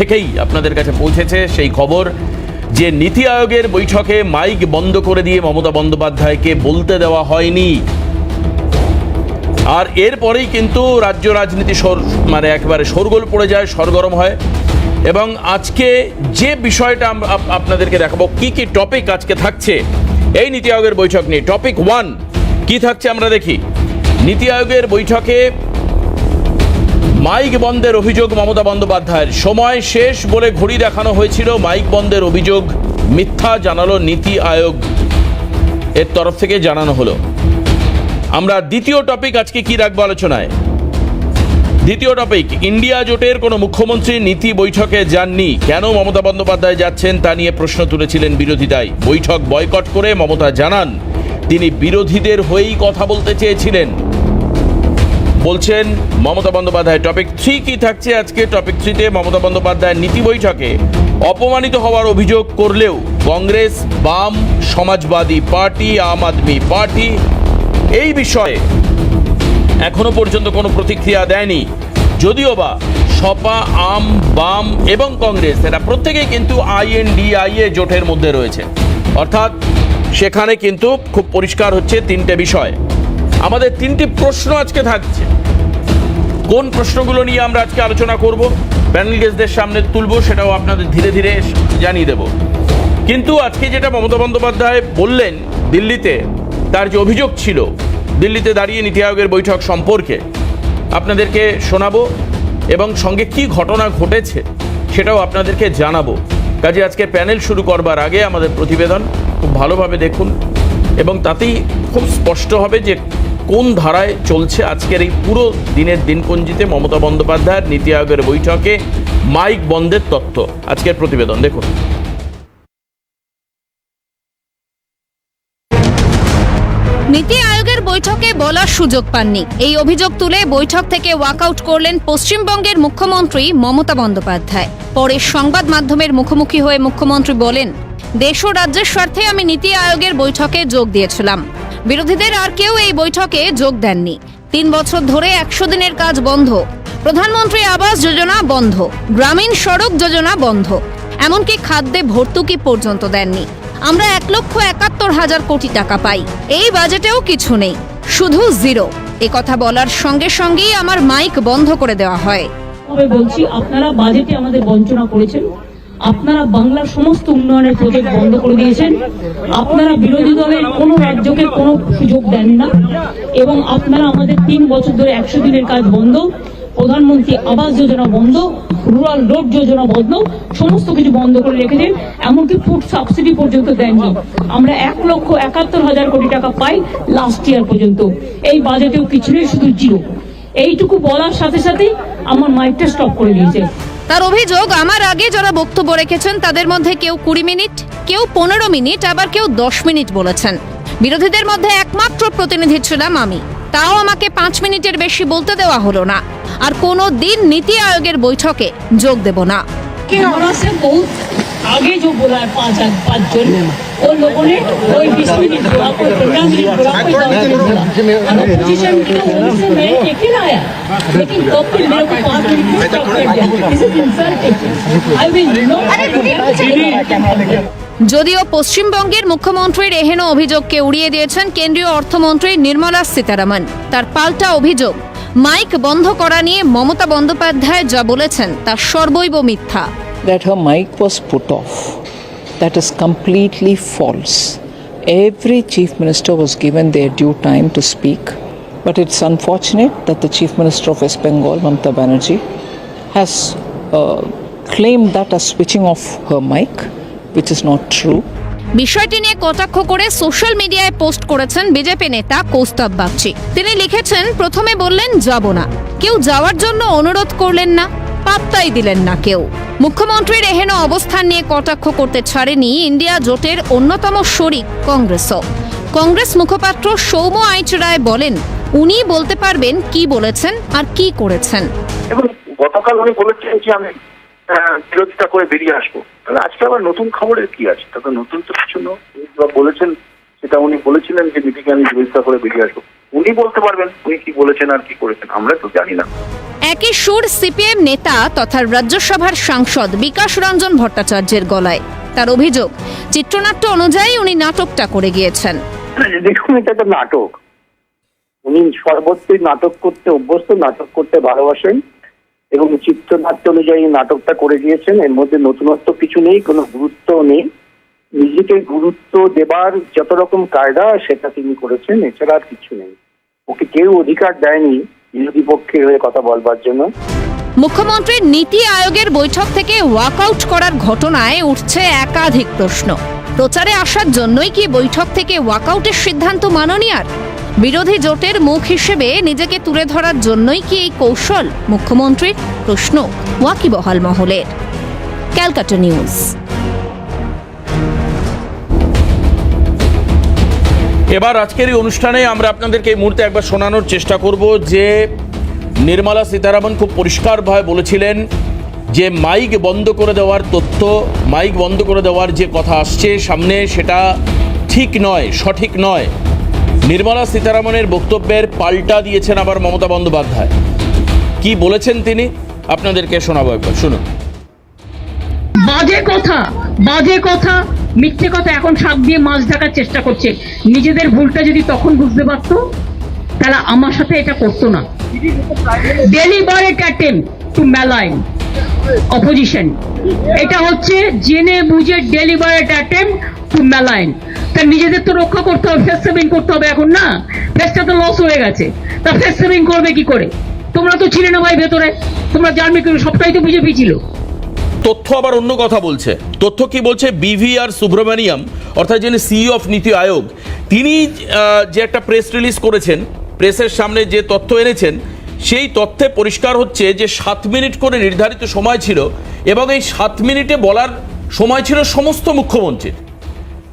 থেকেই আপনাদের কাছে পৌঁছেছে সেই খবর যে নীতি আয়োগের বৈঠকে মাইক বন্ধ করে দিয়ে মমতা বন্দ্যোপাধ্যায়কে বলতে দেওয়া হয়নি। আর এরপরেই কিন্তু রাজ্য রাজনীতি মানে একেবারে শোরগোল পড়ে যায়, সরগরম হয়। এবং আজকে যে বিষয়টা আপনাদেরকে দেখাবো, কি কি টপিক আজকে থাকছে, এই নীতি আয়োগের বৈঠক নিয়ে। টপিক ওয়ান কি থাকছে আমরা দেখি। নীতি আয়োগের বৈঠকে মাইক বন্ধের অভিযোগ মমতা বন্দ্যোপাধ্যায়ের। সময় শেষ বলে ঘড়ি দেখানো হয়েছিল। মাইক বন্ধের অভিযোগ মিথ্যা জানালো নীতি আয়োগ। এর তরফ থেকে জানানো হলো। আমরা দ্বিতীয় টপিক আজকে কি রাখব আলোচনায়? দ্বিতীয় টপিক, ইন্ডিয়া জোটের কোনো মুখ্যমন্ত্রী নীতি বৈঠকে যাননি। কেন মমতা বন্দ্যোপাধ্যায় যাচ্ছেন তা নিয়ে প্রশ্ন তুলেছিলেন বিরোধিতায় বৈঠক বয়কট করে মমতা জানান, তিনি বিরোধীদের হয়েই কথা বলতে চেয়েছিলেন। বলছেন মমতা বন্দ্যোপাধ্যায়। টপিক থ্রি কি থাকছে আজকে? টপিক থ্রিতে মমতা বন্দ্যোপাধ্যায়ের নীতি বৈঠকে অপমানিত হওয়ার অভিযোগ করলেও কংগ্রেস, বাম, সমাজবাদী পার্টি, আম আদমি পার্টি এই বিষয়ে এখনও পর্যন্ত কোনো প্রতিক্রিয়া দেয়নি। যদিও বা সপা, আম, বাম এবং কংগ্রেস এরা প্রত্যেকেই কিন্তু আইএনডিআইএ জোটের মধ্যে রয়েছে। অর্থাৎ সেখানে কিন্তু খুব পরিষ্কার হচ্ছে তিনটে বিষয়। আমাদের তিনটি প্রশ্ন আজকে থাকছে। কোন প্রশ্নগুলো নিয়ে আমরা আজকে আলোচনা করব? প্যানেল গেস্টদের সামনে তুলব, সেটাও আপনাদের ধীরে ধীরে জানিয়ে দেব। কিন্তু আজকে যেটা মমতা বন্দ্যোপাধ্যায় বললেন দিল্লিতে, তার যে অভিযোগ ছিল, দিল্লিতে দাঁড়িয়ে নীতি আয়োগের বৈঠক সম্পর্কে, আপনাদেরকে শোনাবো এবং সঙ্গে কি ঘটনা ঘটেছে সেটাও আপনাদেরকে জানাব। কাজে আজকে প্যানেল শুরু করবার আগে আমাদের প্রতিবেদন খুব ভালোভাবে দেখুন এবং তাতেই খুব স্পষ্ট হবে যে কোন ধারায় চলছে আজকের এই পুরো দিনের দিনপঞ্জিতে মমতা বন্দ্যোপাধ্যায়ের নীতি আয়োগের বৈঠকে মাইক বন্ধের তথ্য আজকের প্রতিবেদন, দেখুন। নীতি আয়োগের বৈঠকে বলার সুযোগ পাননি। এই অভিযোগ তুলে বৈঠক থেকে ওয়াকআউট করলেন পশ্চিমবঙ্গের মুখ্যমন্ত্রী মমতা বন্দ্যোপাধ্যায়। পরে সংবাদ মাধ্যমের মুখোমুখি হয়ে মুখ্যমন্ত্রী বলেন, দেশ ও রাজ্যের স্বার্থে আমি নীতি আয়োগের বৈঠকে যোগ দিয়েছিলাম। বিরোধীদের আর কেউ এই বৈঠকে যোগ দেননি। তিন বছর ধরে একশো দিনের কাজ বন্ধ। প্রধানমন্ত্রী আবাস যোজনা বন্ধ। গ্রামীণ সড়ক যোজনা বন্ধ। এমনকি খাদ্যে ভর্তুকি পর্যন্ত দেননি। আমরা এক লক্ষ একাত্তর হাজার কোটি টাকা পাই। এই বাজেটেও কিছু নেই। শুধু জিরো। এ কথা বলার সঙ্গে সঙ্গেই আমার মাইক বন্ধ করে দেওয়া হয়। বলছি, আপনারা বাজেটে আমাদের বঞ্চনা করেছেন। আপনারা বাংলার সমস্ত উন্নয়নের প্রজেক্ট বন্ধ করে দিয়েছেন। আপনারা বিরোধী দলের কোনো রাজ্যকে কোনো সুযোগ দেন না। এবং আপনারা আমাদের তিন বছর ধরে একশো দিনের কাজ বন্ধ। প্রধানমন্ত্রী আবাস যোজনা বন্ধ, রুরাল রোড যোজনা বন্ধ, সমস্ত কিছু বন্ধ করে রেখেছেন। এমনকি ফুড সাবসিডি পর্যন্ত দেননি। আমরা এক লক্ষ একাত্তর হাজার কোটি টাকা পাই লাস্ট ইয়ার পর্যন্ত। এই বাজেটেও কিছু নেই শুধু জিরো এইটুকু বলার সাথে সাথে আমার মাইকটা স্টপ করে দিয়েছে। তার অভিযোগ আমার আগে যারা বক্তব্য রেখেছেন তাদের মধ্যে কেউ কুড়ি মিনিট কেউ পনেরো মিনিট আবার কেউ দশ মিনিট বলেছেন বিরোধীদের মধ্যে একমাত্র প্রতিনিধি ছিলাম আমি তাও আমাকে পাঁচ মিনিটের বেশি বলতে দেওয়া হলো না আর কোনো দিন নীতি আয়োগের বৈঠকে যোগ দেব না कि हमारा से बहुत आगे जो बोला है पांच पांच जन उन लोगों ने कोई बीस मिनट बोला कोई पंद्रह मिनट बोला कोई दस मिनट बोला और अपोजिशन के उनसे मैं एक ही आया लेकिन तब भी मेरे को पांच मिनट में स्टॉप कर दिया this is insulting I will not যদিও পশ্চিমবঙ্গের মুখ্যমন্ত্রীর এহেন অভিযোগকে উড়িয়ে দিয়েছেন কেন্দ্রীয় অর্থমন্ত্রী নির্মলা সীতারামন তার পাল্টা অভিযোগ মাইক বন্ধ করা নিয়ে মমতা বন্দ্যোপাধ্যায় যা বলেছেন তা সর্বৈব মিথ্যা that her mic was put off. That is completely false. Every chief minister was given their due time to speak, but it's unfortunate that the chief minister of West Bengal, Mamata Banerjee, has uh, claimed that as switching off her mic, which is not true. বিষয়টি নিয়ে কটাক্ষ করে social মিডিয়ায় post করেছেন BJP নেতা কৌস্তব বাগচি তিনি লিখেছেন প্রথমে বললেন যাব না কেউ যাওয়ার জন্য অনুরোধ করলেন না পাত্তাই দিলেন না কেউ। মুখ্যমন্ত্রীর এহেন অবস্থান নিয়ে কটাক্ষ করতে ছাড়েনি ইন্ডিয়া জোটের অন্যতম শরিক কংগ্রেসও। কংগ্রেস মুখপাত্র সৌম্য আইচ রায় বলেন, উনি বলতে পারবেন কি বলেছেন আর কি করেছেন। এবং গতকাল উনি বলেছেন যে আমি বিরোধিতা করে বেরিয়ে আসব। তাহলে আজকে আবার নতুন খবরের কি আছে? তাতে নতুন তো কিছু বলেছেন, সেটা উনি বলেছিলেন যে নীতিকে আমি বিরোধিতা করে বেরিয়ে আসব। উনি বলতে পারবেন উনি কি বলেছেন আর কি করেছেন আমরা তো জানি না। একই সুর সিপিএম নেতা তথা রাজ্যসভার সাংসদ বিকাশ রঞ্জন ভট্টাচার্যের গলায় তার অভিযোগ চিত্রনাট্য অনুযায়ী উনি নাটকটা করে গিয়েছেন। দেখুন এটা তো নাটক। উনি সর্বত্রই নাটক করতে অভ্যস্ত নাটক করতে ভালোবাসেন এবং চিত্রনাট্য অনুযায়ী নাটকটা করে গিয়েছেন। এর মধ্যে নতুনত্ব কিছু নেই কোনো গুরুত্ব নেই। নিজেকে গুরুত্ব দেবার যত রকম কায়দা সেটা তিনি করেছেন, এছাড়া আর কিছু নেই। ওকে কেউ অধিকার দেয়নি বিরোধী পক্ষের হয়ে কথা বলবার জন্য। মুখ্যমন্ত্রীর নীতি আয়োগের বৈঠক থেকে ওয়াকআউট করার ঘটনায় উঠছে একাধিক প্রশ্ন। প্রচারে আসার জন্যই কি বৈঠক থেকে ওয়াকআউটের সিদ্ধান্ত মাননীয়ার? বিরোধী জোটের মুখ হিসেবে নিজেকে তুলে ধরার জন্যই কি এই কৌশল? মুখ্যমন্ত্রীর প্রশ্ন, ওয়াকিবহাল মহলের। ক্যালকাটা নিউজ। এবার আজকের এই অনুষ্ঠানে আমরা আপনাদেরকে এই মুহূর্তে একবার শোনানোর চেষ্টা করব যে নির্মলা সীতারামন খুব পরিষ্কারভাবে বলেছিলেন যে মাইক বন্ধ করে দেওয়ার তথ্য, মাইক বন্ধ করে দেওয়ার যে কথা আসছে সামনে সেটা ঠিক নয়, সঠিক নয়। নির্মলা সীতারামনের বক্তব্যের পাল্টা দিয়েছেন আবার মমতা বন্দ্যোপাধ্যায়। কি বলেছেন তিনি? আপনাদেরকে শোনাবো একবার, শুনুন। বাজে কথা বাজে কথা। মিথ্যে কথা এখন শাক দিয়ে মাছ ঢাকার চেষ্টা করছে। নিজেদের ভুলটা যদি তখন বুঝতে পারতো, তাহলে আমার সাথে এটা করতো না। Deliberate attempt to malign opposition এটা হচ্ছে জেনে বুঝে ডেলিবারেট অ্যাটেম্প টু ম্যালাইন তা নিজেদের তো রক্ষা করতে হবে ফেস সেভিং করতে হবে এখন না? ফেসটা তো লস হয়ে গেছে। তা ফেস সেভিং করবে কি করে? তোমরা তো ছিলে না ভাই ভেতরে। তোমরা জানবে কি সবটাই তো বিজেপি ছিল তথ্য আবার অন্য কথা বলছে। তথ্য কি বলছে? বিভিআর সুব্রমণিয়াম অর্থাৎ যিনি সিইও অফ নীতি আয়োগ তিনি যে একটা প্রেস রিলিজ করেছেন প্রেসের সামনে যে তথ্য এনেছেন, সেই তথ্যে পরিষ্কার হচ্ছে যে সাত মিনিট করে নির্ধারিত সময় ছিল এবং এই সাত মিনিটে বলার সময় ছিল সমস্ত মুখ্যমন্ত্রীর।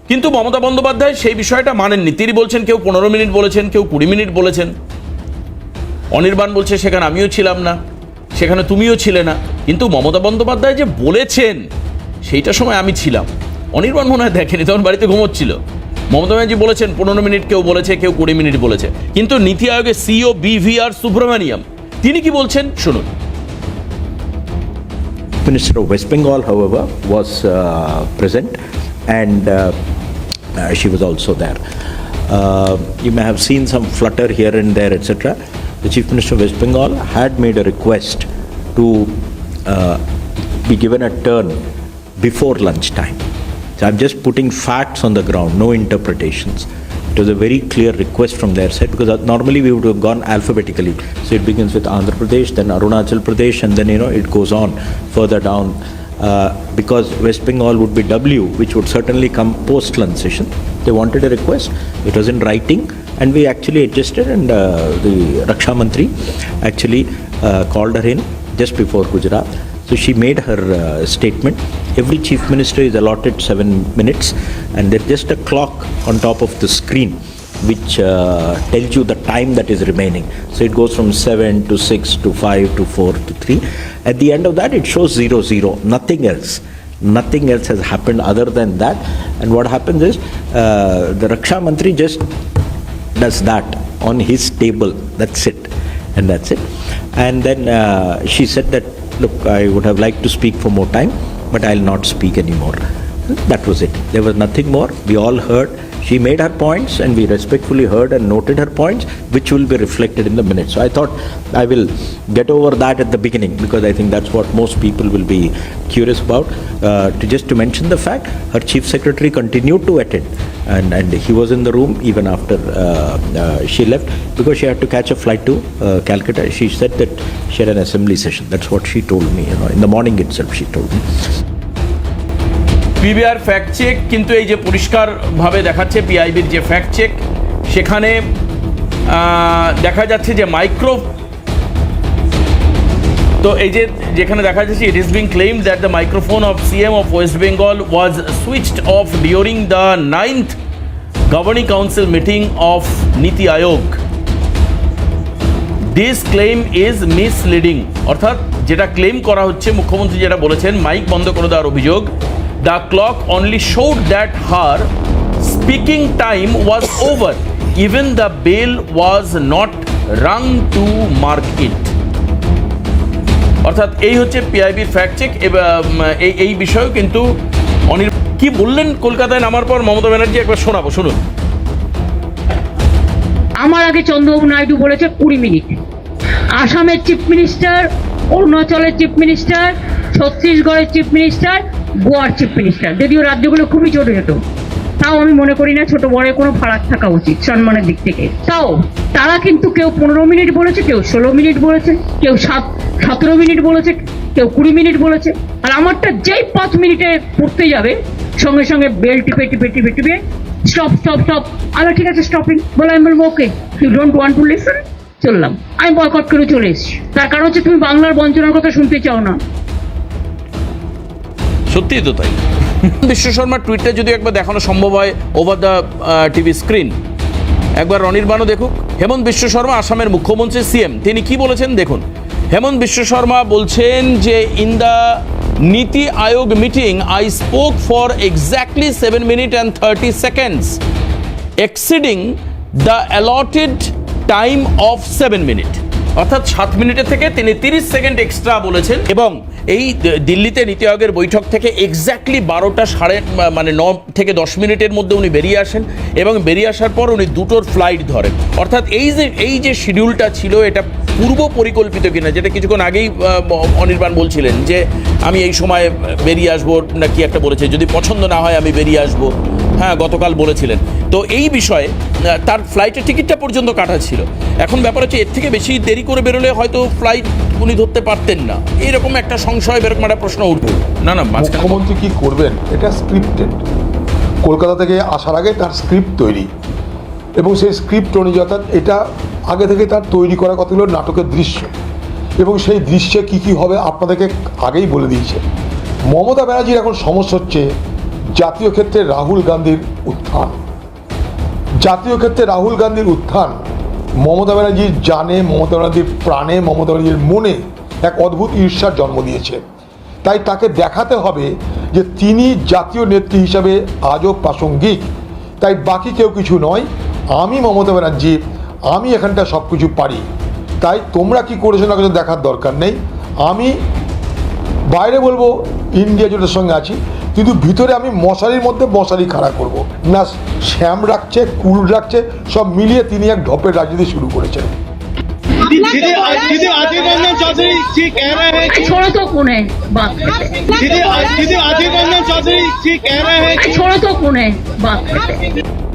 কিন্তু মমতা বন্দ্যোপাধ্যায় সেই বিষয়টা মানেননি। তিনি বলছেন কেউ পনেরো মিনিট বলেছেন, কেউ কুড়ি মিনিট বলেছেন। অনির্বাণ বলছে, সেখানে আমিও ছিলাম না। সেখানে তুমিও ছিলে না। কিন্তু মমতা বন্দ্যোপাধ্যায় যে বলেছেন সেইটার সময় আমি ছিলাম। অনির্বাণ মনে হয় দেখেনি তখন বাড়িতে ঘুমোচ্ছিল। মমতা ব্যানার্জি বলেছেন পনেরো মিনিট কেউ বলেছে কেউ কুড়ি মিনিট বলেছে। কিন্তু নীতি আয়োগের সিও বিভিআর সুব্রমণিয়াম তিনি কি বলছেন? শুনুন। Minister of West Bengal, however, was uh, present and uh, uh, she was also there. Uh, you may have seen some flutter here and there, etc. The Chief Minister of West Bengal had made a request to uh, be given a turn before lunchtime. So I'm just putting facts on the ground, no interpretations. It was a very clear request from their side because uh, normally we would have gone alphabetically. So it begins with Andhra Pradesh, then Arunachal Pradesh, and then you know it goes on further down. Uh, because West Bengal would be W, which would certainly come post lunch session. They wanted a request. It was in writing, and we actually adjusted. And uh, the Raksha Mantri actually uh, called her in just before Gujarat. So she made her uh, statement. Every chief minister is allotted seven minutes, and there's just a clock on top of the screen which uh, tells you the time that is remaining. So it goes from 7 to 6 to 5 to 4 to 3. At the end of that, it shows 0 0, nothing else. Nothing else has happened other than that. And what happens is uh, the Raksha Mantri just does that on his table. That's it. And that's it. And then uh, she said that, look, I would have liked to speak for more time, but I'll not speak anymore. That was it. There was nothing more. We all heard. She made her points, and we respectfully heard and noted her points, which will be reflected in the minutes. So I thought I will get over that at the beginning because I think that's what most people will be curious about. Uh, to just to mention the fact, her chief secretary continued to attend, and and he was in the room even after uh, uh, she left because she had to catch a flight to uh, Calcutta. She said that she had an assembly session. That's what she told me. You know, in the morning itself, she told me. PIB fact check কিন্তু এই যে পরিষ্কারভাবে দেখাচ্ছে পিআইবির যে fact check সেখানে দেখা যাচ্ছে যে মাইক্রো তো এই যে যেখানে দেখা যাচ্ছে it is being claim that the microphone of CM of West Bengal was switched off during the ninth governing council meeting of Niti Aayog this claim is misleading অর্থাৎ, যেটা ক্লেম করা হচ্ছে, মুখ্যমন্ত্রী যেটা বলেছেন মাইক বন্ধ করে দেওয়ার অভিযোগ the clock only showed that her speaking time was over even the bell was not rung to mark it অর্থাৎ এই হচ্ছে পিআইবির ফ্যাক্ট চেক এই এই বিষয়েও কিন্তু অনির কি বললেন কলকাতায় নামার পর মমতা ব্যানার্জি? একবার শোনাবো, শুনুন। আমার আগে চন্দ্রবাবু নাইডু বলেছে কুড়ি মিনিট। আসামের চিফ মিনিস্টার অরুণাচলের চিফ মিনিস্টার ছত্তিশগড়ের চিফ মিনিস্টার গোয়ার চিফ মিনিস্টার যদিও রাজ্যগুলো খুবই ছোট ছোট, তাও আমি মনে করি না ছোট বড় কোনো ফারাক থাকা উচিত সম্মানের দিক থেকে। তাও তারা কিন্তু কেউ পনেরো মিনিট বলেছে, কেউ ষোলো মিনিট বলেছে, কেউ সাত, সতেরো মিনিট বলেছে, কেউ কুড়ি মিনিট বলেছে। আর আমারটা যেই পাঁচ মিনিটে পড়তে যাবে, সঙ্গে সঙ্গে বেল টিপে টিপে টিপে টিপে স্টপ স্টপ স্টপ আমি ঠিক আছে স্টপিং বলে আমি বলব okay you don't want to listen চললাম। আমি বয়কট করে চলে এসেছি। তার কারণ হচ্ছে তুমি বাংলার বঞ্চনার কথা শুনতে চাও না। সত্যিই তো তাই। বিশ্ব শর্মার টুইটটা যদি একবার দেখানো সম্ভব হয় ওভার দ্য টিভি স্ক্রিন একবার অনির্বাণও দেখুক। হেমন্ত বিশ্ব শর্মা আসামের মুখ্যমন্ত্রী, সিএম। তিনি কি বলেছেন দেখুন। হেমন্ত বিশ্ব শর্মা বলছেন যে in the Niti Aayog meeting I spoke for exactly seven minute and thirty seconds exceeding the allotted time of seven minute অর্থাৎ সাত মিনিটের থেকে তিনি তিরিশ সেকেন্ড এক্সট্রা বলেছেন। এবং এই দিল্লিতে নীতি আয়োগের বৈঠক থেকে এক্স্যাক্টলি বারোটা সাড়ে মানে ন থেকে দশ মিনিটের মধ্যে উনি বেরিয়ে আসেন এবং বেরিয়ে আসার পর উনি দুটোর ফ্লাইট ধরেন। অর্থাৎ এই যে এই যে শিডিউলটা ছিল, এটা পূর্ব পরিকল্পিত কিনা, যেটা কিছুক্ষণ আগেই অনির্বাণ বলছিলেন যে, আমি এই সময় বেরিয়ে আসব না কি একটা বলেছে, যদি পছন্দ না হয়, আমি বেরিয়ে আসব। হ্যাঁ গতকাল বলেছিলেন। তো এই বিষয়ে তার ফ্লাইটের টিকিটটা পর্যন্ত কাটা ছিল। এখন ব্যাপার হচ্ছে, এর থেকে বেশি দেরি করে বেরোলে হয়তো ফ্লাইট উনি ধরতে পারতেন না। এরকম একটা সংশয়, এরকম একটা প্রশ্ন উঠবে। না না মুখ্যমন্ত্রী কি করবেন? এটা স্ক্রিপ্টেড কলকাতা থেকে আসার আগে তার স্ক্রিপ্ট তৈরি। এবং সেই স্ক্রিপ্ট অনুযায়ী অর্থাৎ এটা আগে থেকে তার তৈরি করা কতগুলো নাটকের দৃশ্য। এবং সেই দৃশ্যে কি কি হবে আপনাদেরকে আগেই বলে দিয়েছে। মমতা ব্যানার্জির এখন সমস্যা হচ্ছে জাতীয় ক্ষেত্রে রাহুল গান্ধীর উত্থান। জাতীয় ক্ষেত্রে রাহুল গান্ধীর উত্থান, মমতা ব্যানার্জির জানে, মমতা ব্যানার্জির প্রাণে, মমতা ব্যানার্জির মনে এক অদ্ভুত ঈর্ষার জন্ম দিয়েছে। তাই তাকে দেখাতে হবে যে তিনি জাতীয় নেত্রী হিসাবে আজও প্রাসঙ্গিক। তাই বাকি কেউ কিছু নয়, আমি মমতা ব্যানার্জি, আমি এখানটা সব কিছু পারি। তাই তোমরা কি করেছ না কিছু দেখার দরকার নেই। আমি বাইরে বলব, ইন্ডিয়া জোটের সঙ্গে আছি। কিন্তু ভিতরে আমি মশারির মধ্যে মশারি খাড়া করব না শ্যাম রাখছে কুল রাখছে সব মিলিয়ে তিনি এক ঢপের রাজনীতি শুরু করেছেন दीदी दीदी अधीर रंजन चौधरी जी कह रहे हैं कि छोड़ो तो कौन है बात करते दीदी दीदी अधीर रंजन चौधरी जी कह रहे हैं कि छोड़ो तो कौन है बात करते